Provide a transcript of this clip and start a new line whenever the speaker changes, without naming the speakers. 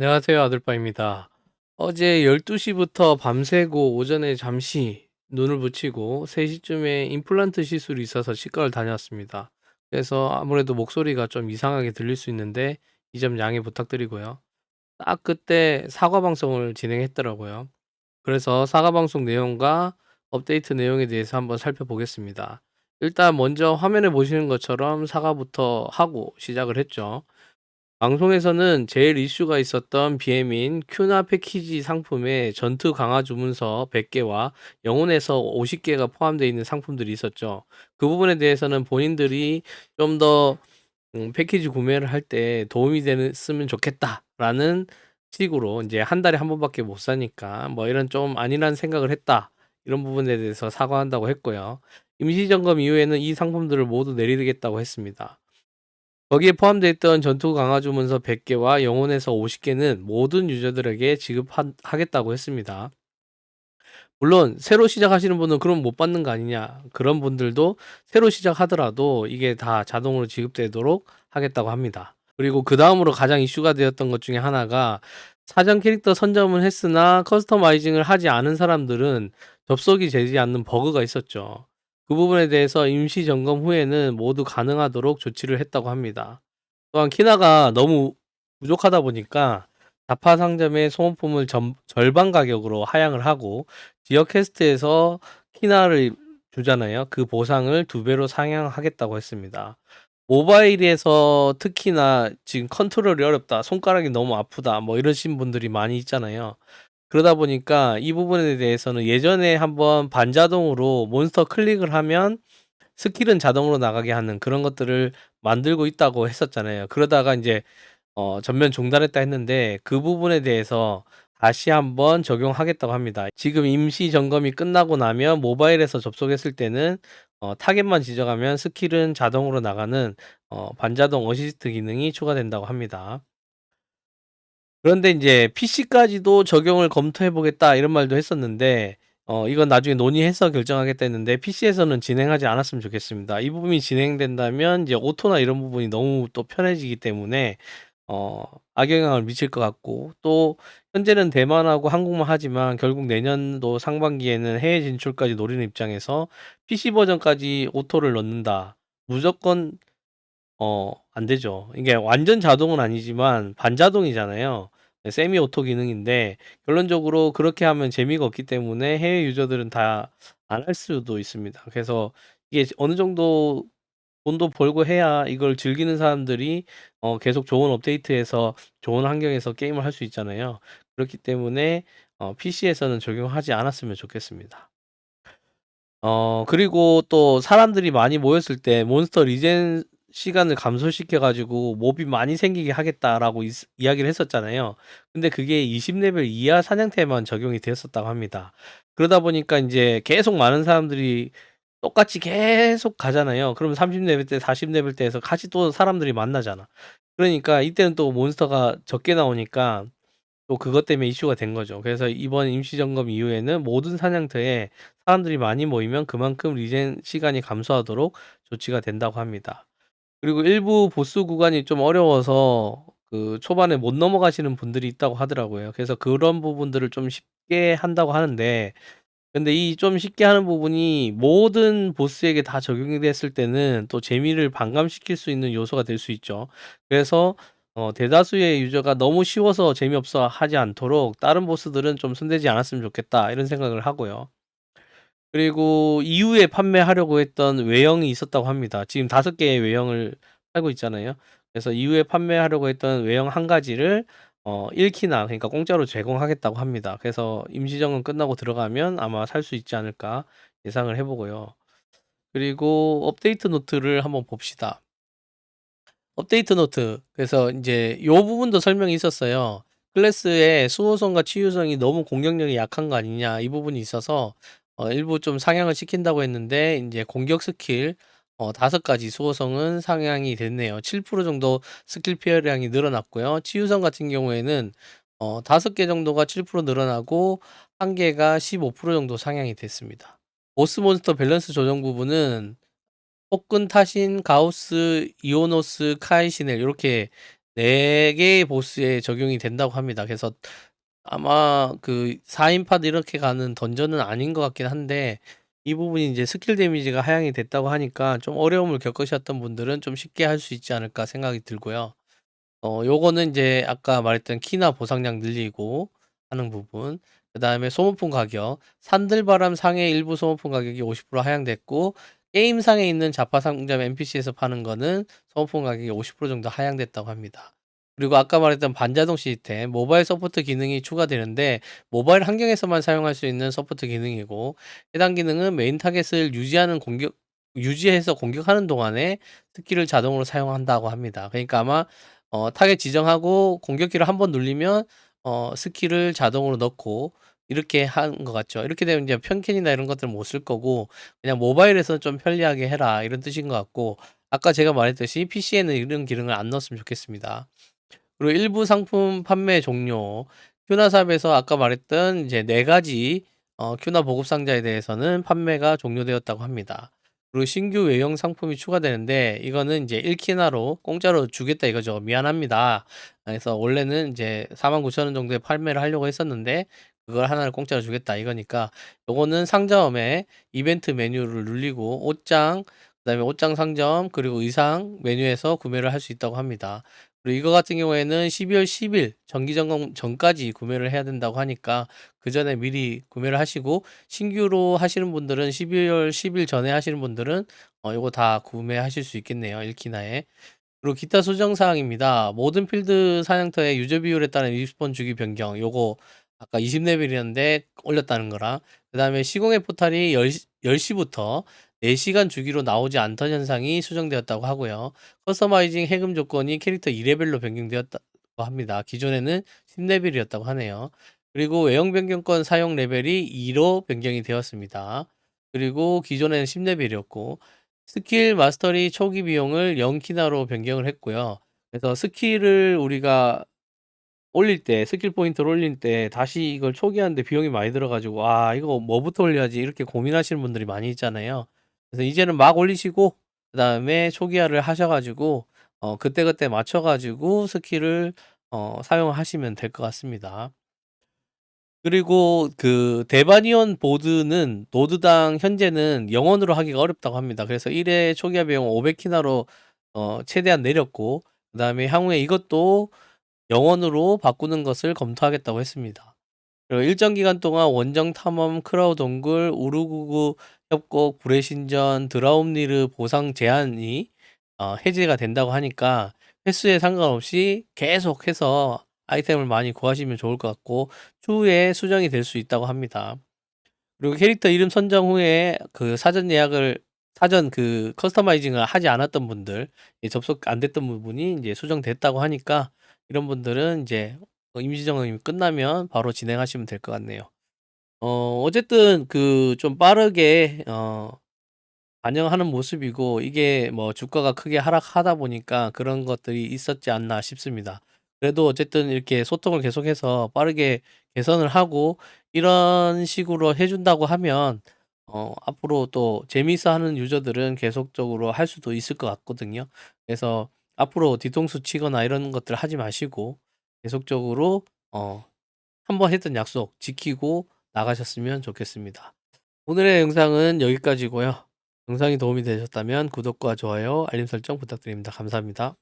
안녕하세요. 아들바입니다. 어제 12시부터 밤새고 오전에 잠시 눈을 붙이고 3시쯤에 임플란트 시술이 있어서 치과를 다녀왔습니다. 그래서 아무래도 목소리가 좀 이상하게 들릴 수 있는데 이 점 양해 부탁드리고요. 딱 그때 사과 방송을 진행했더라고요. 그래서 사과 방송 내용과 업데이트 내용에 대해서 한번 살펴보겠습니다. 일단 먼저 화면에 보시는 것처럼 사과부터 하고 시작을 했죠. 방송에서는 제일 이슈가 있었던 비엠인 큐나 패키지 상품에 전투 강화 주문서 100개와 영혼에서 50개가 포함되어 있는 상품들이 있었죠. 그 부분에 대해서는 본인들이 좀더 음, 패키지 구매를 할 때 도움이 됐으면 좋겠다라는 식으로 이제 한 달에 한 번밖에 못 사니까 뭐 이런 좀 아니란 생각을 했다. 이런 부분에 대해서 사과한다고 했고요. 임시 점검 이후에는 이 상품들을 모두 내리겠다고 했습니다. 거기에 포함되어 있던 전투 강화 주문서 100개와 영혼에서 50개는 모든 유저들에게 지급하겠다고 했습니다. 물론 새로 시작하시는 분은 그럼 못 받는 거 아니냐 그런 분들도 새로 시작하더라도 이게 다 자동으로 지급되도록 하겠다고 합니다. 그리고 그 다음으로 가장 이슈가 되었던 것 중에 하나가 사전 캐릭터 선점을 했으나 커스터마이징을 하지 않은 사람들은 접속이 되지 않는 버그가 있었죠. 그 부분에 대해서 임시 점검 후에는 모두 가능하도록 조치를 했다고 합니다. 또한 키나가 너무 부족하다 보니까 자파 상점의 소모품을 점, 절반 가격으로 하향을 하고 지역 퀘스트에서 키나를 주잖아요. 그 보상을 두 배로 상향하겠다고 했습니다. 모바일에서 특히나 지금 컨트롤이 어렵다, 손가락이 너무 아프다, 뭐 이러신 분들이 많이 있잖아요. 그러다 보니까 이 부분에 대해서는 예전에 한번 반자동으로 몬스터 클릭을 하면 스킬은 자동으로 나가게 하는 그런 것들을 만들고 있다고 했었잖아요. 그러다가 이제 어, 전면 중단했다 했는데 그 부분에 대해서 다시 한번 적용하겠다고 합니다. 지금 임시 점검이 끝나고 나면 모바일에서 접속했을 때는 어, 타겟만 지정하면 스킬은 자동으로 나가는 어, 반자동 어시스트 기능이 추가된다고 합니다. 그런데 이제 PC까지도 적용을 검토해 보겠다 이런 말도 했었는데 어 이건 나중에 논의해서 결정하겠다 했는데 PC에서는 진행하지 않았으면 좋겠습니다. 이 부분이 진행된다면 이제 오토나 이런 부분이 너무 또 편해지기 때문에 어 악영향을 미칠 것 같고 또 현재는 대만하고 한국만 하지만 결국 내년도 상반기에는 해외 진출까지 노리는 입장에서 PC 버전까지 오토를 넣는다. 무조건 어, 안 되죠. 이게 완전 자동은 아니지만 반자동이잖아요. 세미 오토 기능인데 결론적으로 그렇게 하면 재미가 없기 때문에 해외 유저들은 다 안 할 수도 있습니다. 그래서 이게 어느 정도 돈도 벌고 해야 이걸 즐기는 사람들이 어, 계속 좋은 업데이트에서 좋은 환경에서 게임을 할 수 있잖아요. 그렇기 때문에 어, PC에서는 적용하지 않았으면 좋겠습니다. 어, 그리고 또 사람들이 많이 모였을 때 몬스터 리젠 시간을 감소시켜 가지고 몹이 많이 생기게 하겠다라고 이, 이야기를 했었잖아요. 근데 그게 20레벨 이하 사냥터에만 적용이 되었었다고 합니다. 그러다 보니까 이제 계속 많은 사람들이 똑같이 계속 가잖아요. 그러면 30레벨 때, 40레벨 때에서 같이 또 사람들이 만나잖아. 그러니까 이때는 또 몬스터가 적게 나오니까 또 그것 때문에 이슈가 된 거죠. 그래서 이번 임시점검 이후에는 모든 사냥터에 사람들이 많이 모이면 그만큼 리젠 시간이 감소하도록 조치가 된다고 합니다. 그리고 일부 보스 구간이 좀 어려워서 그 초반에 못 넘어가시는 분들이 있다고 하더라고요. 그래서 그런 부분들을 좀 쉽게 한다고 하는데 근데 이 좀 쉽게 하는 부분이 모든 보스에게 다 적용이 됐을 때는 또 재미를 반감시킬 수 있는 요소가 될 수 있죠. 그래서 어, 대다수의 유저가 너무 쉬워서 재미없어 하지 않도록 다른 보스들은 좀 손대지 않았으면 좋겠다 이런 생각을 하고요. 그리고 이후에 판매하려고 했던 외형이 있었다고 합니다. 지금 다섯 개의 외형을 팔고 있잖아요. 그래서 이후에 판매하려고 했던 외형 한 가지를 어 1 키나 그러니까 공짜로 제공하겠다고 합니다. 그래서 임시정은 끝나고 들어가면 아마 살 수 있지 않을까 예상을 해 보고요. 그리고 업데이트 노트를 한번 봅시다. 업데이트 노트. 그래서 인제 요 부분도 설명이 있었어요. 클래스의 수호성과 치유성이 너무 공격력이 약한 거 아니냐 이 부분이 있어서 어 일부 좀 상향을 시킨다고 했는데 인제 공격 스킬 어 5 가지 수호성은 상향이 됐네요. 7% 정도 스킬 피해량이 늘어났고요. 치유성 같은 경우에는 어 5 개 정도가 7% 늘어나고 1 개가 15% 정도 상향이 됐습니다. 보스 몬스터 밸런스 조정 부분은 폭근 타신, 가우스, 이오노스, 카이시넬 요렇게 4 개의 보스에 적용이 된다고 합니다. 그래서 아마 그 4 인팟 이렇게 가는 던전은 아닌 것 같긴 한데 이 부분이 인제 스킬 데미지가 하향이 됐다고 하니까 좀 어려움을 겪으셨던 분들은 좀 쉽게 할 수 있지 않을까 생각이 들고요. 어 요거는 인제 아까 말했던 키나 보상량 늘리고 하는 부분. 그 다음에 소모품 가격, 산들바람 상해 일부 소모품 가격이 50% 하향됐고 게임상에 있는 잡화 상점 NPC에서 파는 거는 소모품 가격이 50% 정도 하향됐다고 합니다. 그리고 아까 말했던 반자동 시스템, 모바일 서포트 기능이 추가되는데 모바일 환경에서만 사용할 수 있는 서포트 기능이고 해당 기능은 메인 타겟을 유지하는 공격 유지해서 공격하는 동안에 스킬을 자동으로 사용한다고 합니다. 그러니까 아마 어 타겟 지정하고 공격키를 1번 누르면 어 스킬을 자동으로 넣고 이렇게 하는 것 같죠. 이렇게 되면 이제 편캔이나 이런 것들은 못 쓸 거고 그냥 '모바일에서 좀 편리하게 해라.' 이런 뜻인 것 같고 아까 제가 말했듯이 PC에는 이런 기능을 안 넣었으면 좋겠습니다. 그리고 일부 상품 판매 종료. 큐나샵에서 아까 말했던 이제 4 가지 어 큐나 보급 상자에 대해서는 판매가 종료되었다고 합니다. 그리고 신규 외형 상품이 추가되는데 이거는 인제 1 키나로 공짜로 주겠다 이거죠. "미안합니다. 그래서 원래는 인제 49,000원 정도에 판매를 하려고 했었는데 그걸 하나를 공짜로 주겠다." 이거니까 요거는 상점에 이벤트 메뉴를 누르고 옷장, 그다음에 옷장 상점 그리고 의상 메뉴에서 구매를 할 수 있다고 합니다. 그리고 이거 같은 경우에는 12월 10일 정기 점검 전까지 구매를 해야 된다고 하니까 그 전에 미리 구매를 하시고 신규로 하시는 분들은 12월 10일 전에 하시는 분들은 어 요거 다 구매하실 수 있겠네요, 1 키나에. 그리고 기타 수정 사항입니다. 모든 필드 사냥터의 유저 비율에 따른 리스폰 주기 변경 요거 아까 20 레벨이었는데 올렸다는 거랑 그다음에 시공의 포탈이 10시10 시부터 4 시간 주기로 나오지 않던 현상이 수정되었다고 하고요. 커스터마이징 해금 조건이 캐릭터 2 레벨로 변경되었다고 합니다. 기존에는 10 레벨이었다고 하네요. 그리고 외형 변경권 사용 레벨이 2로 변경이 되었습니다. 그리고 기존에는 10 레벨이었고 스킬 마스터리 초기 비용을 0 키나로 변경을 했고요. 그래서 스킬을 우리가 올릴 때 스킬 포인트를 올릴 때 다시 이걸 초기화하는데 비용이 많이 들어 가지고 '아 이거 뭐부터 올려야지.' 이렇게 고민하시는 분들이 많이 있잖아요. 그래서 이제는 막 올리시고 그 다음에 초기화를 하셔 가지고 어 그때그때 맞춰 가지고 스킬을 어 사용하시면 될 것 같습니다. 그리고 그 대바니온 보드는 노드당 현재는 영원으로 하기가 어렵다고 합니다. 그래서 1회 초기화 비용 500 키나로 어 최대한 내렸고 그 다음에 향후에 이것도 영원으로 바꾸는 것을 검토하겠다고 했습니다. 그리고 일정 기간 동안 원정 탐험, 크라우 동굴, 우르구구 협곡, 불의 신전, 드라움리르 보상 제한이 어 해제가 된다고 하니까 횟수에 상관없이 계속해서 아이템을 많이 구하시면 좋을 것 같고 추후에 수정이 될 수 있다고 합니다. 그리고 캐릭터 이름 선정 후에 그 사전 예약을 사전 그 커스터마이징을 하지 않았던 분들 예 접속 안 됐던 부분이 인제 수정됐다고 하니까 이런 분들은 인제 어 임시 점검이 끝나면 바로 진행하시면 될 것 같네요. 어 어쨌든 그 좀 빠르게 어 반영하는 모습이고 이게 뭐 주가가 크게 하락하다 보니까 그런 것들이 있었지 않나 싶습니다. 그래도 어쨌든 이렇게 소통을 계속해서 빠르게 개선을 하고 이런 식으로 해 준다고 하면 어 앞으로 또 재미있어하는 유저들은 계속적으로 할 수도 있을 것 같거든요. 그래서 앞으로 뒤통수 치거나 이런 것들 하지 마시고 계속적으로 어한번 했던 약속 지키고 나가셨으면 좋겠습니다. 오늘의 영상은 여기까지고요. 영상이 도움이 되셨다면 구독과 좋아요, 알림 설정 부탁드립니다. 감사합니다.